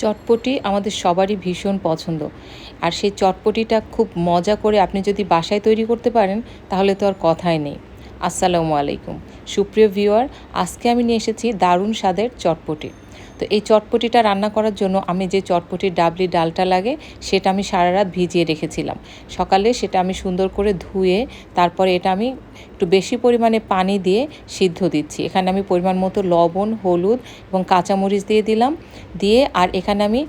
চটপটি আমাদের সবারই ভীষণ পছন্দ। আর সেই চটপটিটা খুব মজা করে আপনি যদি বাসায় তৈরি করতে পারেন, তাহলে তো আর কথাই নেই। আসসালামু আলাইকুম। সুপ্রিয় ভিউয়ার, আজকে আমি নিয়ে এসেছি দারুণ স্বাদের চটপটি। তো এই চটপটিটা রান্না করার জন্য আমি যে চটপটির ডাবলি ডালটা লাগে, সেটা আমি সারা রাত ভিজিয়ে রেখেছিলাম। সকালে সেটা আমি সুন্দর করে ধুয়ে তারপরে এটা আমি একটু বেশি পরিমাণে পানি দিয়ে সিদ্ধ দিচ্ছি। এখানে আমি পরিমাণ মতো লবণ, হলুদ এবং কাঁচামরিচ দিয়ে দিলাম। দিয়ে আর এখানে আমি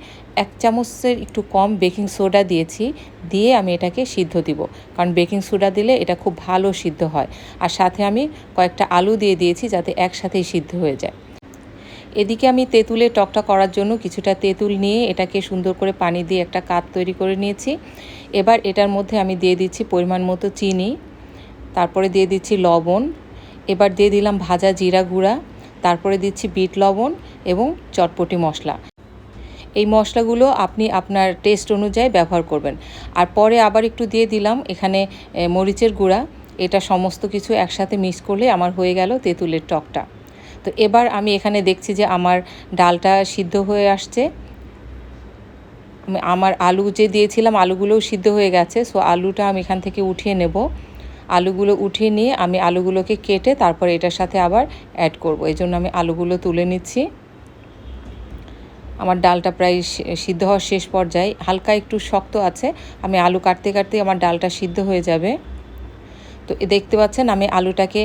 এক চামচের একটু কম বেকিং সোডা দিয়েছি। দিয়ে আমি এটাকে সিদ্ধ দিব। কারণ বেকিং সোডা দিলে এটা খুব ভালো সিদ্ধ হয়। আর সাথে আমি কয়েকটা আলু দিয়ে দিয়েছি যাতে একসাথেই সিদ্ধ হয়ে যায়। এদিকে আমি তেঁতুলের টকটা করার জন্য কিছুটা তেঁতুল নিয়ে এটাকে সুন্দর করে পানি দিয়ে একটা কাত তৈরি করে নিয়েছি। এবার এটার মধ্যে আমি দিয়ে দিচ্ছি পরিমাণ মতো চিনি, তারপরে দিয়ে দিচ্ছি লবণ, এবার দিয়ে দিলাম ভাজা জিরা গুঁড়া, তারপরে দিচ্ছি বিট লবণ এবং চটপটি মশলা। এই মশলাগুলো আপনি আপনার টেস্ট অনুযায়ী ব্যবহার করবেন। আর পরে আবার একটু দিয়ে দিলাম এখানে মরিচের গুঁড়া। এটা সমস্ত কিছু একসাথে মিক্স করলে আমার হয়ে গেল তেঁতুলের টকটা। তো এবার আমি এখানে দেখছি যে আমার ডালটা সিদ্ধ হয়ে আসছে। আমার আলু যে দিয়েছিলাম, আলুগুলোও সিদ্ধ হয়ে গেছে। সো আলুটা আমি এখান থেকে উঠিয়ে নেব। আলুগুলো উঠিয়ে নিয়ে আমি আলুগুলোকে কেটে তারপর এটার সাথে আবার অ্যাড করব। এই জন্য আমি আলুগুলো তুলে নিচ্ছি। আমার ডালটা প্রায় সিদ্ধ হওয়ার শেষ পর্যায়ে। হালকা একটু শক্ত আছে। আমি আলু কাটতে কাটতে আমার ডালটা সিদ্ধ হয়ে যাবে। তো দেখতে পাচ্ছেন আমি আলুটাকে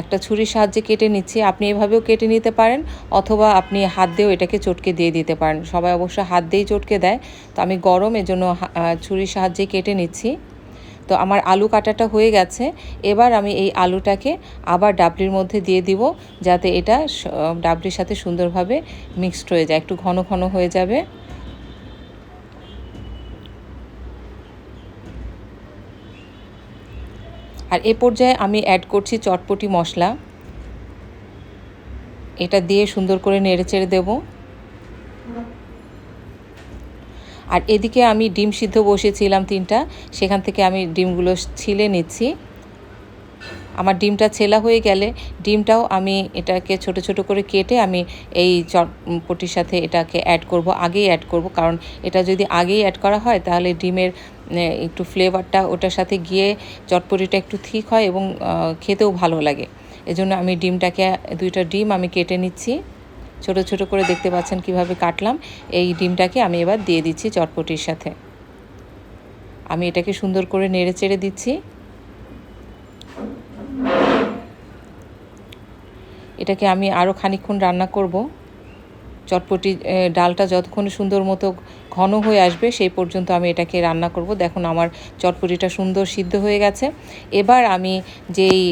একটা ছুরির সাহায্যে কেটে নিচ্ছি। আপনি এভাবেও কেটে নিতে পারেন অথবা আপনি হাত দিয়েও এটাকে চটকে দিয়ে দিতে পারেন। সবাই অবশ্য হাত দিয়েই চটকে দেয়। তো আমি গরম এজন্য ছুরির সাহায্যে কেটে নিচ্ছি। তো আমার আলু কাটাটা হয়ে গেছে। এবার আমি এই আলুটাকে আবার ডাবলির মধ্যে দিয়ে দিব যাতে এটা ডাবলির সাথে সুন্দরভাবে মিক্সড হয়ে যায়। একটু ঘন ঘন হয়ে যাবে। আর এ পর্যায়ে আমি অ্যাড করছি চটপটি মশলা। এটা দিয়ে সুন্দর করে নেড়ে চেড়ে দেবো। আর এদিকে আমি ডিম সিদ্ধ বসেছিলাম তিনটা, সেখান থেকে আমি ডিমগুলো ছিলে নিচ্ছি। আমার ডিমটা ছেলা হয়ে গেলে ডিমটাও আমি এটাকে ছোট ছোট করে কেটে আমি এই চটপটির সাথে এটাকে অ্যাড করব, আগেই অ্যাড করব। কারণ এটা যদি আগেই অ্যাড করা হয়, তাহলে ডিমের একটু ফ্লেভারটা ওটার সাথে গিয়ে চটপটিটা একটু ঠিক হয় এবং খেতেও ভালো লাগে। এজন্য আমি ডিমটাকে, দুইটা ডিম আমি কেটে নিচ্ছি। ছোট ছোট করে দেখতে পাচ্ছেন কীভাবে কাটলাম। এই ডিমটাকে আমি এবার দিয়ে দিচ্ছি চটপটির সাথে। আমি এটাকে সুন্দর করে নেড়ে চেড়ে দিচ্ছি। এটাকে আমি আরও খানিক্ষণ রান্না করব। চটপটি ডালটা যতক্ষণ সুন্দর মতো ঘন হয়ে আসবে সেই পর্যন্ত আমি এটাকে রান্না করব। দেখুন আমার চটপটিটা সুন্দর সিদ্ধ হয়ে গেছে। এবার আমি যেই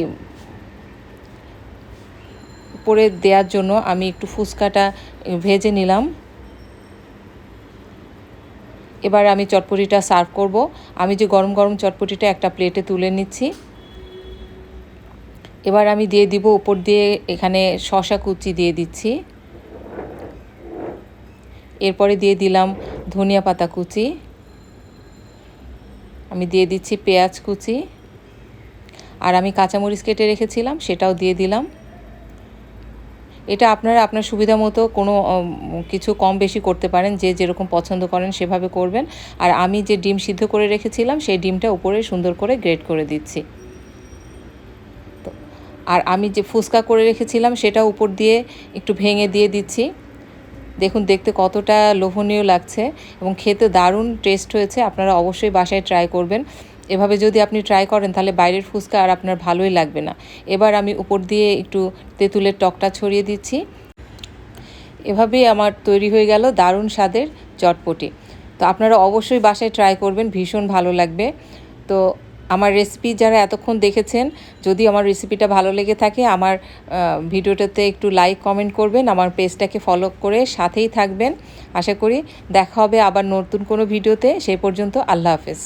উপরে দেওয়ার জন্য আমি একটু ফুচকাটা ভেজে নিলাম। এবার আমি চটপটিটা সার্ভ করব। আমি যে গরম গরম চটপটিটা একটা প্লেটে তুলে নিচ্ছি। এবার আমি দিয়ে দিব উপর দিয়ে এখানে শশা কুচি দিয়ে দিচ্ছি। এরপরে দিয়ে দিলাম ধনিয়া পাতা কুচি। আমি দিয়ে দিচ্ছি পেঁয়াজ কুচি। আর আমি কাঁচামরিচ কেটে রেখেছিলাম, সেটাও দিয়ে দিলাম। এটা আপনারা আপনার সুবিধা মতো কোনো কিছু কম বেশি করতে পারেন, যে যেরকম পছন্দ করেন সেভাবে করবেন। আর আমি যে ডিম সিদ্ধ করে রেখেছিলাম, সেই ডিমটা উপরে সুন্দর করে গ্রেট করে দিচ্ছি। আর আমি যে ফুচকা করে রেখেছিলাম সেটা উপর দিয়ে একটু ভেঙে দিয়ে দিচ্ছি। দেখুন, দেখতে কতটা লোভনীয় লাগছে এবং খেতে দারুণ টেস্ট হয়েছে। আপনারা অবশ্যই বাসায় ট্রাই করবেন। এভাবে যদি আপনি ট্রাই করেন, তাহলে বাইরের ফুচকা আর আপনার ভালোই লাগবে না। এবার আমি উপর দিয়ে একটু তেঁতুলের টকটা ছড়িয়ে দিচ্ছি। এভাবেই আমার তৈরি হয়ে গেল দারুণ স্বাদের চটপটি। তো আপনারা অবশ্যই বাসায় ট্রাই করবেন, ভীষণ ভালো লাগবে। তো আমার রেসিপি যারা এতক্ষণ দেখেছেন, যদি আমার রেসিপিটা ভালো লেগে থাকে, আমার ভিডিওটাতে একটু লাইক কমেন্ট করবেন, আমার পেজটাকে ফলো করে সাথেই থাকবেন। আশা করি দেখা হবে আবার নতুন কোনো ভিডিওতে। সেই পর্যন্ত আল্লাহ হাফেজ।